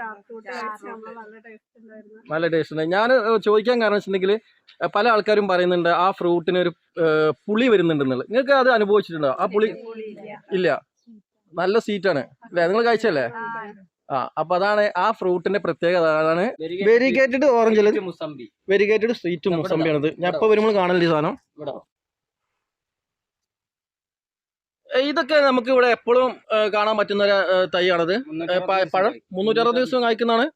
നല്ല ടേസ്റ്റ് ഉണ്ടായിരുന്നു. നല്ല ടേസ്റ്റ് ഉണ്ട് ഞാൻ ചോദിക്കാൻ കാരണം വെച്ചിട്ടുണ്ടെങ്കിൽ പല ആൾക്കാരും പറയുന്നുണ്ട് ആ ഫ്രൂട്ടിന് ഒരു പുളി വരുന്നുണ്ടെന്നുള്ളത്. നിങ്ങൾക്ക് അത് അനുഭവിച്ചിട്ടുണ്ടോ? ആ പുളി ഇല്ല. നല്ല സീറ്റാണ് അല്ലേ? നിങ്ങൾ കഴിച്ചല്ലേ ആ. അപ്പൊ അതാണ് ആ ഫ്രൂട്ടിന്റെ പ്രത്യേകത. അതാണ് variegated orange mosambi variegated sweet മുസമ്പിയാണിത് ഞാൻ ഇപ്പൊ വരുമ്പോൾ കാണലില്ല ഈ സാധനം ഇവിടെ ഏ, ഇതൊക്കെ നമുക്ക് ഇവിടെ എപ്പോഴും കാണാൻ പറ്റുന്ന ഒരു തൈയാണത്. പഴം മുന്നൂറ്ററുപത് ദിവസം കായ്ക്കുന്നതാണ്.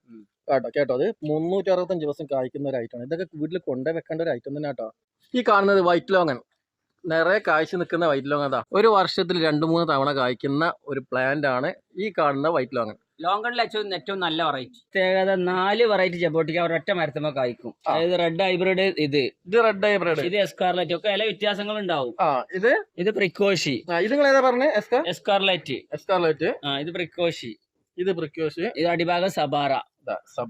കേട്ടോ കേട്ടോ അത് മുന്നൂറ്ററുപത്തഞ്ച് ദിവസം കായ്ക്കുന്ന ഒരു ഐറ്റമാണ് ഇതൊക്കെ വീട്ടിൽ കൊണ്ടേ വെക്കേണ്ട ഒരു ഐറ്റം തന്നെ കേട്ടോ ഈ കാണുന്നത് വൈറ്റ് ലോങ്ങൻ നിറയെ കായ്ച്ചു നിൽക്കുന്ന വൈറ്റ് ലോങ്ങൻ അതാ ഒരു വർഷത്തിൽ രണ്ട് മൂന്ന് തവണ കായ്ക്കുന്ന ഒരു പ്ലാന്റ് ആണ് ഈ കാണുന്ന വൈറ്റ് ലോങ്ങൻ ലോങ്കണിൽ ഏറ്റവും ഏറ്റവും നല്ല വെറൈറ്റി പ്രത്യേകത നാല് വെറൈറ്റി ചപ്പോട്ടിക്ക് അവർ ഒറ്റ മരത്തുമ്പോ കായ്ക്കും. അതായത് റെഡ് ഹൈബ്രിഡ് ഇത്. ഇത് റെഡ് ഹൈബ്രിഡ് ഇത് എസ്കാർലറ്റ് ഒക്കെ ചില വ്യത്യാസങ്ങൾ ഉണ്ടാവും ആ ഇത്? ഇത് പ്രിക്കോഷി ഇത് നിങ്ങൾ ഏതാ പറഞ്ഞത് എസ്കാ എസ്കാർലറ്റ് എസ്കാർലൈറ്റ് ആ ഇത് പ്രിക്കോഷി ഇത് പ്രിക്കോഷി ഇത് അടിഭാഗം സബാറ. സഭ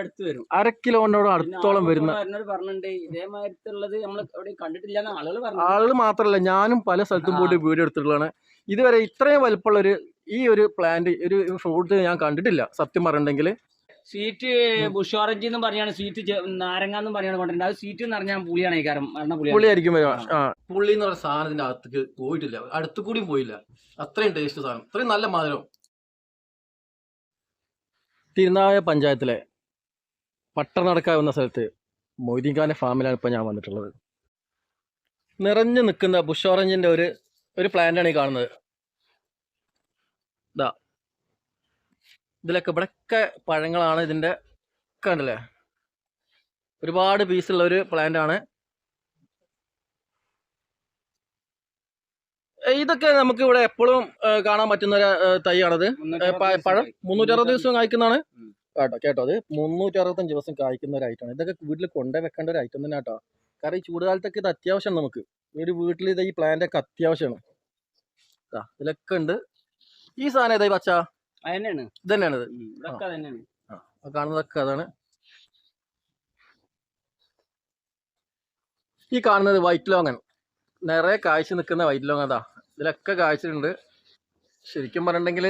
അടുത്ത് വരും. അടുത്തോളം ആളുകൾ വരുന്ന പറഞ്ഞിട്ടുണ്ട് ഇതേമാതിരത്തുള്ളത് നമ്മൾ എവിടെ കണ്ടിട്ടില്ല എന്ന് ആളുകൾ പറഞ്ഞു ആളുകൾ മാത്രമല്ല ഞാനും പല സ്ഥലത്തും. പോയിട്ട് വീഡിയോ എടുത്തിട്ടുള്ളതാണ്. ഇതുവരെ ഇത്രയും വലുപ്പമുള്ള ഒരു ഈ ഒരു പ്ലാന്റ് ഒരു ഫ്രൂട്ട് ഞാൻ കണ്ടിട്ടില്ല. സത്യം പറഞ്ഞിട്ടുണ്ടെങ്കിൽ സ്വീറ്റ് ബുഷ് ഓറഞ്ച് എന്ന് പറഞ്ഞാണ് സ്വീറ്റ് നാരങ്ങ എന്ന് പറഞ്ഞാണ് കൊണ്ടിട്ടുണ്ട് അത് സ്വീറ്റ് എന്ന് പറഞ്ഞാൽ പുളിയാണ് ഈ കാരണം. മരണ പുളി പുളിയായിരിക്കും പുള്ളി എന്ന് പറഞ്ഞ സാധനത്തിന്റെ അകത്തേക്ക് പോയിട്ടില്ല. അടുത്തു കൂടിയും പോയില്ല. അത്രയും ടേസ്റ്റ് സാധനം. അത്രയും നല്ല മധുരം. തിരുനാവായ പഞ്ചായത്തിലെ പട്ടണടക്ക എന്ന സ്ഥലത്ത് മൊയ്തീൻഖാന്റെ ഫാമിലാണ് ഇപ്പൊ ഞാൻ വന്നിട്ടുള്ളത്. നിറഞ്ഞു നിൽക്കുന്ന ബുഷ് ഓറഞ്ചിന്റെ ഒരു ഒരു പ്ലാന്റ് ആണ് ഈ കാണുന്നത്. ഇതാ ഇതിലൊക്കെ ഇവിടെയൊക്കെ പഴങ്ങളാണ് ഇതിന്റെ കണ്ടല്ലേ ഒരുപാട് പീസുള്ള ഒരു പ്ലാന്റ് ആണ്. ഇതൊക്കെ നമുക്ക് ഇവിടെ എപ്പോഴും കാണാൻ പറ്റുന്ന ഒരു തൈയാണത്. പഴം മുന്നൂറ്റി അറുപത് ദിവസം കായ്ക്കുന്നതാണ്. കേട്ടോ കേട്ടോ അത് മുന്നൂറ്റി അറുപത്തഞ്ച് ദിവസം കായ്ക്കുന്ന ഒരു ഐറ്റമാണ് ഇതൊക്കെ വീട്ടിൽ കൊണ്ടുവെക്കേണ്ട ഒരു ഐറ്റം തന്നെ കേട്ടോ കാരണം ഈ ചൂടുകാലത്തൊക്കെ ഇത് അത്യാവശ്യമാണ് നമുക്ക്. ഒരു വീട്ടിൽ ഇത് ഈ പ്ലാന്റ് ഒക്കെ അത്യാവശ്യമാണ്. ഇതൊക്കെ ഇതിലൊക്കെ ഉണ്ട്. ഈ സാധനം ഏതായി പച്ച? ഇതന്നെയാണ് ഇത് കാണുന്നതൊക്കെ അതാണ്. ഈ കാണുന്നത് വൈറ്റ് ലോങ്ങൻ നിറയെ കാഴ്ച നിൽക്കുന്ന വൈറ്റ് ലോങ് അതാ. ഇതിലൊക്കെ കാഴ്ചയുണ്ട് ശരിക്കും പറഞ്ഞിട്ടുണ്ടെങ്കിൽ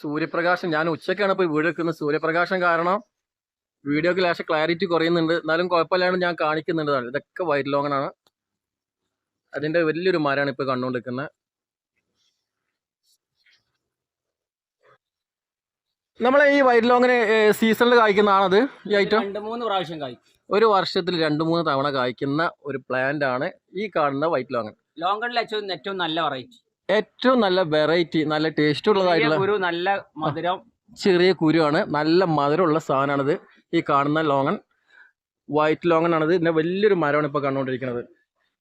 സൂര്യപ്രകാശം ഞാൻ ഉച്ചയ്ക്കാണ് ഇപ്പോൾ വീട് എടുക്കുന്നത് സൂര്യപ്രകാശം കാരണം വീഡിയോക്ക് ലേശം ക്ലാരിറ്റി കുറയുന്നുണ്ട്. എന്നാലും കുഴപ്പമില്ലാണ്ട് ഞാൻ കാണിക്കുന്നുണ്ട്. ഇതൊക്കെ വൈറ്റ് ലോങ്ങനാണ് അതിന്റെ വലിയൊരു മരമാണ് ഇപ്പോൾ കണ്ടുകൊണ്ടിരിക്കുന്നത്. നമ്മളെ ഈ വൈറ്റ് ലോങ്ങിന് സീസണിൽ കായ്ക്കുന്നതാണത് ഈ ഐറ്റം രണ്ട് മൂന്ന് പ്രാവശ്യം കായ്ക്കും. ഒരു വർഷത്തിൽ രണ്ട് മൂന്ന് തവണ കായ്ക്കുന്ന ഒരു പ്ലാന്റ് ആണ് ഈ കാണുന്ന വൈറ്റ് ലോങ്ങൻ ലോങ്കണിൽ ഏറ്റവും ഏറ്റവും നല്ല വെറൈറ്റി ഏറ്റവും നല്ല വെറൈറ്റി നല്ല ടേസ്റ്റ് ഉള്ളതായിട്ടുള്ള ഒരു നല്ല മധുരം. ചെറിയ കുരുവാണ് നല്ല മധുരമുള്ള സാധനമാണിത് ഈ കാണുന്ന ലോങ്ങൻ. വൈറ്റ് ലോങ്ങൻ ആണിത് ഇതിന്റെ വലിയൊരു മരമാണ് ഇപ്പോൾ കണ്ടുകൊണ്ടിരിക്കുന്നത്.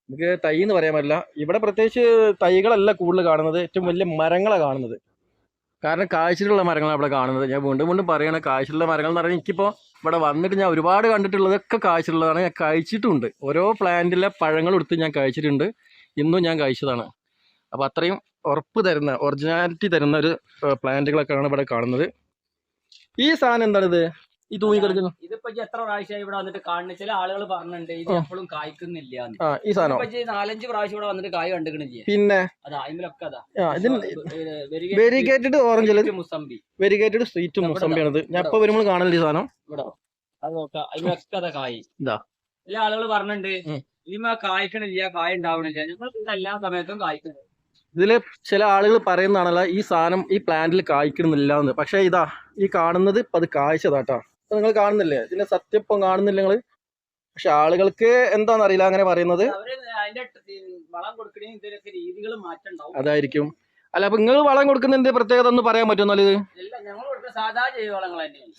നമുക്ക് തൈ എന്ന് പറയാൻ പറ്റില്ല. ഇവിടെ പ്രത്യേകിച്ച് തൈകളല്ല കൂടുതൽ കാണുന്നത്. ഏറ്റവും വലിയ മരങ്ങളാണ് കാണുന്നത്. കാരണം കാഴ്ചയിലുള്ള മരങ്ങളാണ് അവിടെ കാണുന്നത്. ഞാൻ വീണ്ടും വീണ്ടും പറയണ കാഴ്ചയിലുള്ള മരങ്ങൾ എന്ന് പറഞ്ഞാൽ എനിക്കിപ്പോൾ ഇവിടെ വന്നിട്ട് ഞാൻ ഒരുപാട് കണ്ടിട്ടുള്ളതൊക്കെ കാഴ്ചയുള്ളതാണ് ഞാൻ കഴിച്ചിട്ടുണ്ട്. ഓരോ പ്ലാന്റിലെ പഴങ്ങൾ എടുത്ത് ഞാൻ കഴിച്ചിട്ടുണ്ട്. ഇന്നും ഞാൻ കഴിച്ചതാണ്. അപ്പോൾ അത്രയും ഉറപ്പ് തരുന്ന ഒറിജിനാലിറ്റി തരുന്ന ഒരു പ്ലാന്റുകളൊക്കെയാണ് ഇവിടെ കാണുന്നത്. ഈ സാധനം എന്താണിത്? ഈ തൂങ്ങി കിടക്കുന്നു. ഇതിപ്പോ എത്ര പ്രാവശ്യമായി ഇവിടെ വന്നിട്ട് കാണുന്ന ചില ആളുകൾ പറഞ്ഞിട്ടുണ്ട് ഇത്. എപ്പോഴും കായ്ക്കുന്നില്ല ഈ സാധനം. നാലഞ്ച് പ്രാവശ്യം ഇവിടെ വന്നിട്ട് കായ് കണ്ടുകണില്ലേ പിന്നെ? അതാ അതിലൊക്കെ അതാ. വെരിഗേറ്റഡ് ഓറഞ്ചിൽ മുസംബി വെരിഗേറ്റഡ് സ്വീറ്റ് മുസംബി ആണ് ഞാൻ ഇപ്പൊ വരുമ്പോൾ കാണുന്നില്ല ഈ സാധനം. ഇവിടെ. അത് നോക്കാം. അതിലൊക്കെ അതാ കായ്. ഇതാ. ചില ആളുകൾ പറഞ്ഞിട്ടുണ്ട് ഇനിമ കായ്ക്കണില്ല കായ് ഉണ്ടാവണില്ല. ഞങ്ങൾ എല്ലാ സമയത്തും കായ്ക്കുന്നുണ്ട് ഇതിൽ ചില ആളുകൾ പറയുന്നതാണല്ലോ ഈ സാധനം ഈ പ്ലാന്റിൽ കായ്ക്കണമെന്നില്ല എന്ന് പക്ഷേ ഇതാ ഈ കാണുന്നത് ഇപ്പം അത് കായ്ച്ചതാട്ടാ നിങ്ങൾ കാണുന്നില്ലേ? ഇതിന്റെ സത്യപ്പം കാണുന്നില്ല നിങ്ങൾ പക്ഷെ ആളുകൾക്ക് എന്താണെന്ന് അറിയില്ല അങ്ങനെ പറയുന്നത്. അതായിരിക്കും. അല്ല അപ്പൊ നിങ്ങൾ വളം കൊടുക്കുന്നതിന്റെ പ്രത്യേകത ഒന്ന് പറയാൻ പറ്റുമോ ഇത്?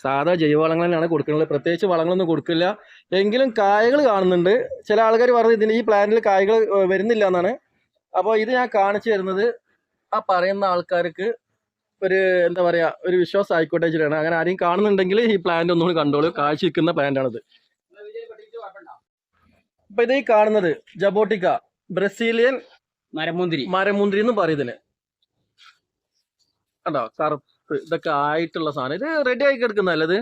സാധാ ജൈവവളങ്ങൾ തന്നെയാണ്. കൊടുക്കുന്നത്. പ്രത്യേകിച്ച് വളങ്ങളൊന്നും കൊടുക്കില്ല. എങ്കിലും കായകൾ കാണുന്നുണ്ട്. ചില ആൾക്കാർ പറഞ്ഞു ഇതിന് ഈ പ്ലാന്റിൽ കായകൾ വരുന്നില്ല എന്നാണ്. അപ്പോൾ ഇത് ഞാൻ കാണിച്ചു തരുന്നത് ആ പറയുന്ന ആൾക്കാർക്ക് ഒരു എന്താ പറയാ ഒരു വിശ്വാസം ആയിക്കോട്ടെ വെച്ചിട്ടാണ്. അങ്ങനെ ആരെയും കാണുന്നുണ്ടെങ്കിൽ ഈ പ്ലാന്റ് ഒന്നുകൂടി കണ്ടോളൂ. കാഴ്ച നിൽക്കുന്ന പ്ലാന്റ് ആണിത്. നിങ്ങൾ വിജയ് പെട്ടിട്ട് കുഴപ്പമുണ്ടോ? അപ്പൊ ഇത് ഈ കാണുന്നത് ജബോട്ടിക്ക ബ്രസീലിയൻ മരമുന്തിരി. മരമുന്തിരി എന്ന് പറയുന്നതിന് കണ്ടോ? പഴുത്ത് ഇതൊക്കെ ആയിട്ടുള്ള സാധനം. ഇത് റെഡി ആയി കിടക്കുന്നതല്ലേ ഇത്?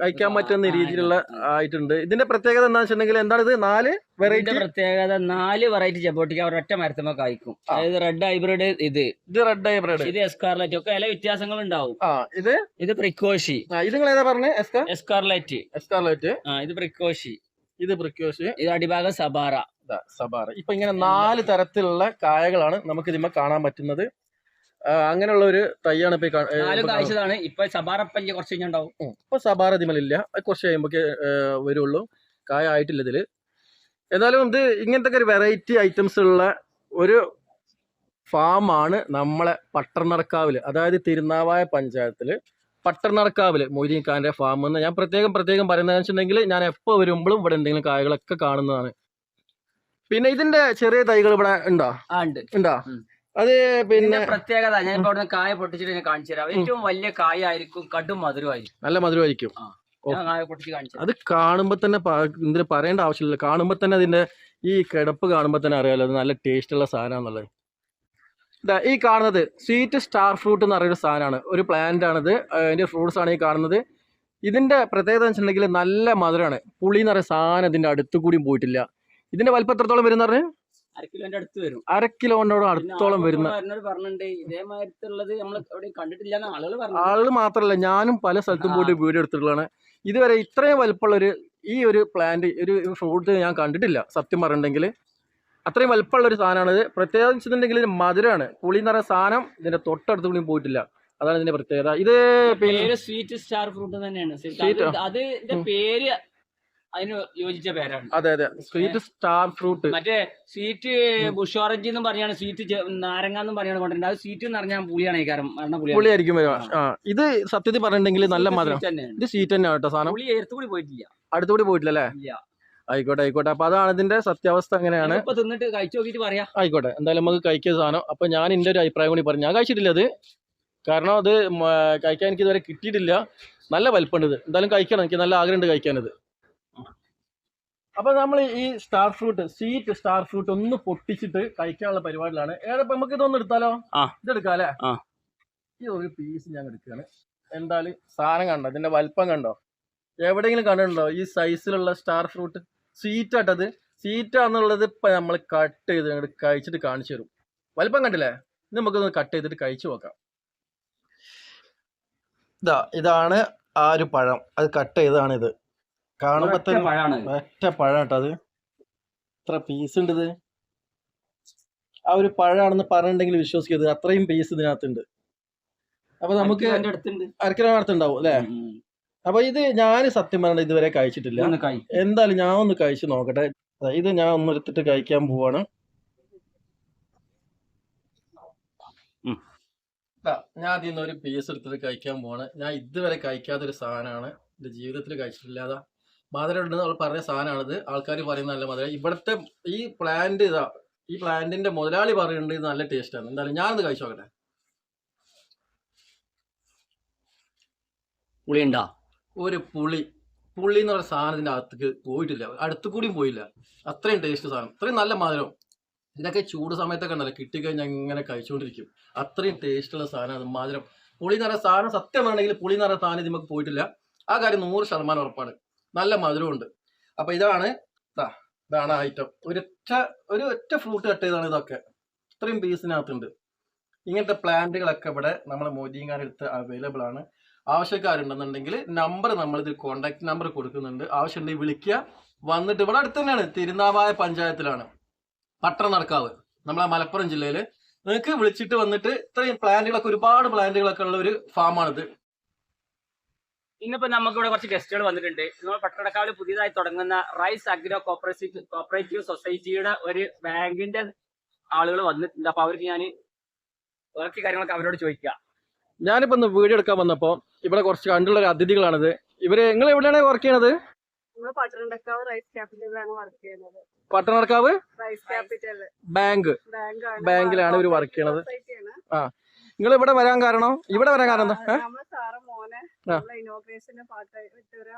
കഴിക്കാൻ പറ്റുന്ന രീതിയിലുള്ള ആയിട്ടുണ്ട്. ഇതിന്റെ പ്രത്യേകത എന്താ വെച്ചിട്ടുണ്ടെങ്കിൽ എന്താണ് ഇത്? നാല് വെറൈറ്റി പ്രത്യേകത നാല് വെറൈറ്റി ചെമ്പോട്ടിക്ക് ഒറ്റ മരത്തുമ്പോ കായ്ക്കും. അതായത് റെഡ് ഹൈബ്രിഡ് ഇത്. ഇത് റെഡ് ഹൈബ്രിഡ് ഇത് എസ്കാർലൈറ്റ് ഒക്കെ ഇല വ്യത്യാസങ്ങൾ ഉണ്ടാവും ഇത്? ഇത് പ്രിക്കോഷി ഇത് നിങ്ങൾ ഏതാ പറഞ്ഞത് എസ്കാർലൈറ്റ് എസ്കാർലറ്റ് ഇത് പ്രിക്കോഷി ഇത് പ്രിക്കോഷി ഇത് അടിഭാഗം സബാറ. സബാറ. ഇപ്പൊ ഇങ്ങനെ നാല് തരത്തിലുള്ള കായകളാണ് നമുക്ക് ഇതിന്മേ കാണാൻ പറ്റുന്നത്. അങ്ങനെയുള്ള ഒരു തൈയാണ് ഇപ്പൊ കാഴ്ചതാണ് ഇപ്പൊ കാണുന്നത്. കായ്ച്ചതാണ് ഇപ്പൊ സബാറ പഞ്ച് കുറച്ച് കഴിഞ്ഞുണ്ടാവും ഇപ്പൊ സബാറ അതിമലില്ല. അത് കുറച്ച് കഴിയുമ്പോഴേ വരുള്ളൂ. കായ ആയിട്ടില്ല ഇതിൽ. എന്നാലും ഇത് ഇങ്ങനത്തെ ഒരു വെറൈറ്റി ഐറ്റംസ് ഉള്ള ഒരു ഫാമാണ് നമ്മളെ പട്ടർനടക്കാവിൽ അതായത് തിരുനാവായ പഞ്ചായത്തിൽ പട്ടർനടക്കാവിൽ മൊയ്തീൻ ഖാന്റെ ഫാം എന്ന് ഞാൻ പ്രത്യേകം പ്രത്യേകം പറയുന്നത് വെച്ചിട്ടുണ്ടെങ്കിൽ ഞാൻ എപ്പോൾ വരുമ്പോഴും ഇവിടെ എന്തെങ്കിലും കായകളൊക്കെ കാണുന്നതാണ്. പിന്നെ ഇതിന്റെ ചെറിയ തൈകൾ ഇവിടെ ഉണ്ടോ? ഉണ്ട്. അത് പിന്നെ പ്രത്യേകത ഞാൻ ഇപ്പൊ അവിടുന്ന് കായ പൊട്ടിച്ചിട്ട് ഞാൻ കാണിച്ചു തരാം. ഏറ്റവും വലിയ കായ ആയിരിക്കും കടും മധുരമായിരിക്കും. നല്ല മധുരമായിരിക്കും. ഞാൻ കായ പൊട്ടിച്ച് കാണിച്ചു അത് കാണുമ്പോ തന്നെ ഇതിന് പറയേണ്ട ആവശ്യമില്ല കാണുമ്പോ തന്നെ അതിന്റെ ഈ കിടപ്പ് കാണുമ്പോ തന്നെ അറിയാലോ അത് നല്ല ടേസ്റ്റ് ഉള്ള സാധനമാണെന്നുള്ളത്. ഇതാ ഈ കാണുന്നത് സ്വീറ്റ് സ്റ്റാർ ഫ്രൂട്ട് എന്ന് പറയുന്ന സാധനമാണ്. ഒരു പ്ലാന്റ് ആണിത്. അതിന്റെ ഫ്രൂട്ട്സ് ആണ് ഈ കാണുന്നത്. ഇതിന്റെ പ്രത്യേകത എന്ന് വെച്ചിട്ടുണ്ടെങ്കിൽ നല്ല മധുരമാണ്. പുളി എന്ന് പറയുന്ന സാധനം ഇതിന്റെ അടുത്ത് കൂടിയും പോയിട്ടില്ല. ഇതിന്റെ വലിപ്പം എത്രത്തോളം വരുന്ന പറഞ്ഞു? കിലോന്റെ അടുത്ത് വരും. അര കിലോന്റെ അടുത്തോളം വരുന്ന പറഞ്ഞിട്ടുണ്ട് ഇതേമാതിരത്തുള്ളത് നമ്മൾ എവിടെ കണ്ടിട്ടില്ല ആളുകൾ പറഞ്ഞു ആളുകൾ മാത്രമല്ല ഞാനും പല സ്ഥലത്തും. പോയിട്ട് വീഡിയോ എടുത്തിട്ടുള്ളതാണ്. ഇതുവരെ ഇത്രയും വലുപ്പമുള്ള ഒരു ഈ ഒരു പ്ലാന്റ് ഒരു ഫ്രൂട്ട് ഞാൻ കണ്ടിട്ടില്ല സത്യം പറഞ്ഞിട്ടുണ്ടെങ്കിൽ. അത്രയും വലുപ്പമുള്ള ഒരു സാധനമാണ് ഇത് പ്രത്യേകിച്ചിട്ടുണ്ടെങ്കിൽ ഇത് മധുരമാണ്. പുളി എന്ന് പറയുന്ന സാധനം ഇതിന്റെ തൊട്ടടുത്ത് പുളിയും പോയിട്ടില്ല. അതാണ് ഇതിന്റെ പ്രത്യേകത. ഇത് പേര് സ്വീറ്റ് സ്റ്റാർ ഫ്രൂട്ട് തന്നെയാണ്. അത് പേര് അതിന് യോജിച്ച പേരാണ്. അതെ അതെ. Sweet star fruit. മറ്റേ സ്വീറ്റ് ബുഷ് ഓറഞ്ച് എന്നും പറഞ്ഞാണ് സ്വീറ്റ് നാരങ്ങ എന്നും പറഞ്ഞാണ് കൊണ്ടിട്ടുണ്ട് അത് സ്വീറ്റ് എന്ന് പറഞ്ഞാൽ പുളിയാണ് കാരണം മരണ പുളിയായിരിക്കും ആ. ഇത് സത്യത്തിൽ പറഞ്ഞിട്ടുണ്ടെങ്കിൽ നല്ല മധുരം. ഇത് സ്വീറ്റ് തന്നെയാണ് കേട്ടോ സാധനം. പുളി എടുത്തുകൂടി പോയിട്ടില്ല. അടുത്തുകൂടി പോയിട്ടില്ല അല്ലേ? ആയിക്കോട്ടെ ആയിക്കോട്ടെ. അപ്പൊ അതാണ് ഇതിന്റെ സത്യാവസ്ഥ അങ്ങനെയാണ് തിന്നിട്ട് കഴിച്ചു നോക്കിട്ട് പറയാ. ആയിക്കോട്ടെ. എന്തായാലും നമുക്ക് കഴിക്കുക സാധനം. അപ്പൊ ഞാൻ എന്റെ ഒരു അഭിപ്രായം കൂടി പറഞ്ഞു. ഞാൻ കഴിച്ചിട്ടില്ല അത്. കാരണം അത് കഴിക്കാൻ എനിക്ക് ഇതുവരെ കിട്ടിയിട്ടില്ല. നല്ല വലിപ്പമുണ്ട് ഇത്. എന്തായാലും കഴിക്കണം. എനിക്ക് നല്ല ആഗ്രഹമുണ്ട് കഴിക്കാനത് അപ്പൊ നമ്മൾ ഈ star fruit sweet star fruit ഒന്ന് പൊട്ടിച്ചിട്ട് കഴിക്കാനുള്ള പരിപാടിയിലാണ്. ഏറെ നമുക്ക് ഇതൊന്ന് എടുത്താലോ? ഇതെടുക്കാല്ലേ ഇതെടുക്കാം അല്ലേ? ഈ ഒരു പീസ് ഞാൻ എടുക്കുകയാണ്. എന്തായാലും സാധനം കണ്ടോ? ഇതിന്റെ വലിപ്പം കണ്ടോ? എവിടെയെങ്കിലും കണ്ടിട്ടുണ്ടോ? ഈ സൈസിലുള്ള സ്റ്റാർ ഫ്രൂട്ട് സ്വീറ്റ് ആട്ടത് സ്വീറ്റ് ആണെന്നുള്ളത് ഇപ്പൊ നമ്മൾ കട്ട് ചെയ്ത് കഴിച്ചിട്ട് കാണിച്ചു തരും. വലിപ്പം കണ്ടില്ലേ? ഇത് നമുക്കൊന്ന് കട്ട് ചെയ്തിട്ട് കഴിച്ചു നോക്കാം. ഇതാ ഇതാണ് ആ ഒരു പഴം. അത് കട്ട് ചെയ്തതാണ് ഇത് കാണുമ്പോ ഒറ്റ അത്. എത്ര പീസ് ഉണ്ട് ഇത്. ആ ഒരു പഴാണെന്ന് പറഞ്ഞിട്ടുണ്ടെങ്കിൽ വിശ്വസിക്കരുത്. അത്രയും പീസ് ഇതിനകത്തുണ്ട്. അപ്പൊ നമുക്ക് അരക്കിലോ അടുത്തുണ്ടാവും അല്ലേ. അപ്പൊ ഇത് ഞാൻ സത്യം പറഞ്ഞ ഇതുവരെ കഴിച്ചിട്ടില്ല. എന്തായാലും ഞാൻ ഒന്ന് കഴിച്ചു നോക്കട്ടെ. ഇത് ഞാൻ ഒന്ന് എടുത്തിട്ട് കഴിക്കാൻ പോവാണ്. ഞാൻ അതിൽ നിന്ന് ഒരു പീസ് എടുത്തിട്ട് കഴിക്കാൻ പോവാണ്. ഞാൻ ഇതുവരെ കഴിക്കാത്തൊരു സാധനമാണ്. എന്റെ ജീവിതത്തിൽ കഴിച്ചിട്ടില്ലാതെ മധുരം ഉണ്ടെന്ന് അവൾ പറഞ്ഞ സാധനമാണിത്. ആൾക്കാർ പറയുന്ന നല്ല മധുരം. ഇവിടുത്തെ ഈ പ്ലാന്റ് ഇതാ ഈ പ്ലാന്റിന്റെ മുതലാളി പറയുന്നുണ്ട് ഇത് നല്ല ടേസ്റ്റാണ് എന്തായാലും ഞാനത് കഴിച്ചു നോക്കട്ടെ. പുളി ഉണ്ടാ ഒരു പുളി. പുളി എന്ന് പറഞ്ഞ സാധനത്തിന്റെ അകത്തേക്ക് പോയിട്ടില്ല. അടുത്തു കൂടിയും പോയില്ല. അത്രയും ടേസ്റ്റ് സാധനം. അത്രയും നല്ല മധുരം. ഇതൊക്കെ ചൂട് സമയത്തൊക്കെ ഉണ്ടല്ലോ. കിട്ടിക്കഴിഞ്ഞാൽ ഇങ്ങനെ കഴിച്ചുകൊണ്ടിരിക്കും അത്രയും ടേസ്റ്റുള്ള സാധനം മധുരം. പുളി എന്ന് പറഞ്ഞ സാധനം സത്യം വേണമെങ്കിൽ പുളി എന്ന് പറഞ്ഞ സാധനം ഇത് നമുക്ക് പോയിട്ടില്ല. ആ കാര്യം നൂറ് ശതമാനം ഉറപ്പാണ്. നല്ല മധുരമുണ്ട്. അപ്പൊ ഇതാണ് ഇതാ ഇതാണ് ഐറ്റം ഒരൊറ്റ ഒരു ഒറ്റ ഫ്രൂട്ട് കട്ട് ചെയ്താണ് ഇതൊക്കെ. ഇത്രയും പീസിനകത്തുണ്ട് ഇങ്ങനത്തെ പ്ലാന്റുകളൊക്കെ ഇവിടെ നമ്മളെ മോദിയങ്കാരടുത്ത് അവൈലബിൾ ആണ്. ആവശ്യക്കാരുണ്ടെന്നുണ്ടെങ്കിൽ നമ്പർ നമ്മൾ ഇതിൽ കോൺടാക്ട് നമ്പർ കൊടുക്കുന്നുണ്ട്. ആവശ്യമുണ്ടെങ്കിൽ വിളിക്കുക. വന്നിട്ട് ഇവിടെ അടുത്ത് തന്നെയാണ് തിരുനാവായ പഞ്ചായത്തിലാണ്. പട്ടണം നടക്കാവ്. നമ്മളെ മലപ്പുറം ജില്ലയിൽ നിങ്ങൾക്ക് വിളിച്ചിട്ട് വന്നിട്ട് ഇത്രയും പ്ലാന്റുകളൊക്കെ ഒരുപാട് പ്ലാന്റുകളൊക്കെ ഉള്ള ഒരു ഫാമാണിത് ഇന്നിപ്പോ നമുക്ക് ഇവിടെ കുറച്ച് ഗസ്റ്റുകൾ വന്നിട്ടുണ്ട്. നമ്മൾ പട്ടടക്കാവിൽ പുതിയതായി തുടങ്ങുന്ന റൈസ് അഗ്രോ കോപ്പറേറ്റീവ് കോപ്പറേറ്റീവ് സൊസൈറ്റിയുടെ ഒരു ബാങ്കിന്റെ ആളുകൾ വന്നിട്ടുണ്ട്. അപ്പൊ അവർക്ക് ഞാൻ ബാക്കി കാര്യങ്ങളൊക്കെ അവരോട് ചോദിക്കാം. ഞാനിപ്പോ ഒന്ന് വീഡിയോ എടുക്കാൻ വന്നപ്പോ ഇവിടെ കുറച്ച് കണ്ടുള്ള ഒരു അതിഥികളാണിത്. ഇവർ നിങ്ങൾ എവിടെയാണ് വർക്ക് ചെയ്യണത്? പട്ടണക്കാവ് റൈസ് ക്യാപിറ്റലിലാണ് വർക്ക് ചെയ്യുന്നത്. Rice capital bank. ബാങ്കാണ്. ബാങ്കിലാണ് ഇവർ വർക്ക് ചെയ്യണത്. ആ. നിങ്ങൾ ഇവിടെ വരാൻ കാരണം? ഇവിടെ വരാൻ കാരണം എന്താ? ഏ? പാട്ട് ഇനോഗ്രേഷന്റെ പാട്ടായിട്ട് ഒരു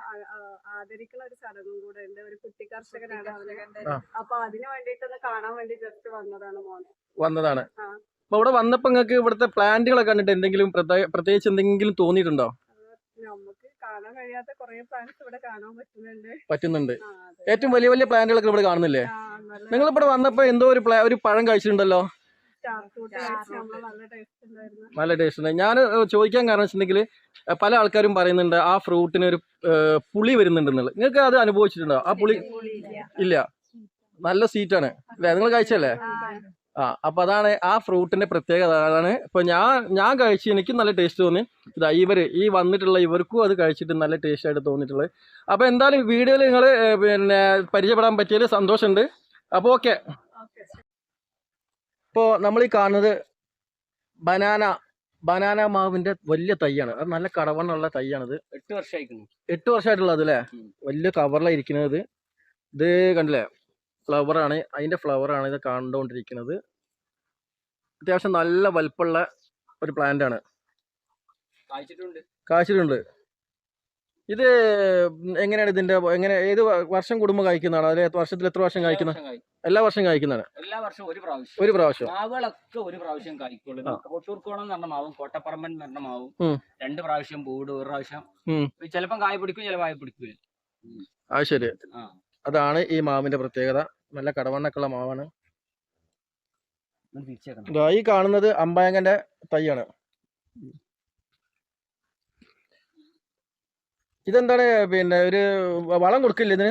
ആദരിക്കുന്ന ഒരു ചടങ്ങും കൂടെ ഉണ്ട്. ഒരു കുട്ടി കർഷകനാണ് അവനെ. അപ്പൊ അതിന് വേണ്ടിട്ടൊന്ന് കാണാൻ വേണ്ടി ജസ്റ്റ് വന്നതാണ് മോനെ. വന്നതാണ്. അപ്പൊ ഇവിടെ വന്നപ്പോ നിങ്ങൾക്ക് ഇവിടുത്തെ പ്ലാന്റുകളൊക്കെ കണ്ടിട്ട് എന്തെങ്കിലും പ്രത്യേക- പ്രത്യേകിച്ച് എന്തെങ്കിലും തോന്നിയിട്ടുണ്ടോ? നമുക്ക് കാണാൻ കഴിയാത്ത കുറെ പ്ലാന്റ്സ് ഇവിടെ കാണാൻ പറ്റുന്നുണ്ട്. പറ്റുന്നുണ്ട്. ഏറ്റവും വലിയ വലിയ പ്ലാന്റുകളൊക്കെ ഇവിടെ കാണുന്നില്ലേ? നിങ്ങൾ ഇവിടെ വന്നപ്പോ എന്തോ ഒരു ഒരു പഴം കഴിച്ചിട്ടുണ്ടല്ലോ? നല്ല ടേസ്റ്റ് ഉണ്ട് ഞാൻ ചോദിക്കാൻ കാരണം വെച്ചിട്ടുണ്ടെങ്കിൽ പല ആൾക്കാരും പറയുന്നുണ്ട് ആ ഫ്രൂട്ടിന് ഒരു പുളി വരുന്നുണ്ടെന്നുള്ളത്. നിങ്ങൾക്ക് അത് അനുഭവിച്ചിട്ടുണ്ടോ? ആ പുളി ഇല്ല. നല്ല സീറ്റാണ് അല്ലേ? നിങ്ങൾ കഴിച്ചല്ലേ ആ. അപ്പൊ അതാണ് ആ ഫ്രൂട്ടിന്റെ പ്രത്യേകത. അതാണ് ഇപ്പൊ ഞാൻ ഞാൻ കഴിച്ച് എനിക്ക് നല്ല ടേസ്റ്റ് തോന്നി. ഇതാ ഇവർ ഈ വന്നിട്ടുള്ള ഇവർക്കും അത് കഴിച്ചിട്ട് നല്ല ടേസ്റ്റ് ആയിട്ട് തോന്നിയിട്ടുള്ളത്. അപ്പൊ എന്തായാലും വീഡിയോയിൽ നിങ്ങൾ പിന്നെ പരിചയപ്പെടാൻ പറ്റിയതിൽ സന്തോഷമുണ്ട്. അപ്പോൾ ഓക്കെ ഓക്കെ ഇപ്പോൾ നമ്മൾ ഈ കാണുന്നത് ബനാന ബനാന മാവിന്റെ വലിയ തൈയാണ്. അത് നല്ല കടവണ്ണുള്ള തൈയാണിത്. എട്ട് വർഷമായിരിക്കുന്നു എട്ട് വർഷമായിട്ടുള്ളത് അല്ലേ വലിയ കവറിലായിരിക്കുന്നത് ഇത് കണ്ടില്ലേ? ഫ്ലവറാണ്. ഫ്ലവർ ആണ് ഇത് കണ്ടുകൊണ്ടിരിക്കുന്നത് അത്യാവശ്യം നല്ല വലുപ്പമുള്ള ഒരു പ്ലാന്റ് ആണ് കാശിലുണ്ട് ഇത് എങ്ങനെയാണ് ഇതിന്റെ എങ്ങനെ ഏത് വർഷം കുടുംബം കഴിക്കുന്നതാണ്? അതിൽ വർഷത്തിൽ എത്ര വർഷം കഴിക്കുന്ന? എല്ലാ വർഷം കഴിക്കുന്നതാണ്. എല്ലാ വർഷവും ഒരു പ്രാവശ്യം. ഒരു പ്രാവശ്യം. മാവുകളൊക്കെ ഒരു പ്രാവശ്യം കഴിക്കുള്ളൂ. കോട്ടൂർക്കോണം എന്ന് പറഞ്ഞ മാവും കോട്ടപ്പറമ്പൻ എന്ന് പറഞ്ഞ മാവും. രണ്ട് പ്രാവശ്യം പൂട് ഒരു പ്രാവശ്യം. ചിലപ്പം കായ പിടിക്കും ചില വായ പിടിക്കും അത് ശരി. അതാണ് ഈ മാവിന്റെ പ്രത്യേകത. നല്ല കടവണ്ണക്കുള്ള മാവാണ്. ഈ കാണുന്നത് അമ്പായങ്കന്റെ തൈയാണ്. ഇതെന്താണ് പിന്നെ ഒരു വളം കൊടുക്കില്ല ഇതിന്?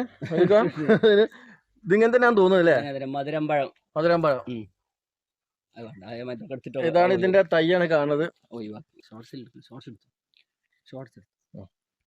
ഇതിങ്ങനെ തന്നെയാന്ന് തോന്നുന്നു അല്ലേ? വേണ്ട, അത് മറ്റേ എടുത്തിട്ട് ഇതാണ് ഇതിന്റെ തൈയാണ് കാണുന്നത്. ഷോർട്സിൽ ഷോർട്സ് ഷോർട്സ് എടുത്തു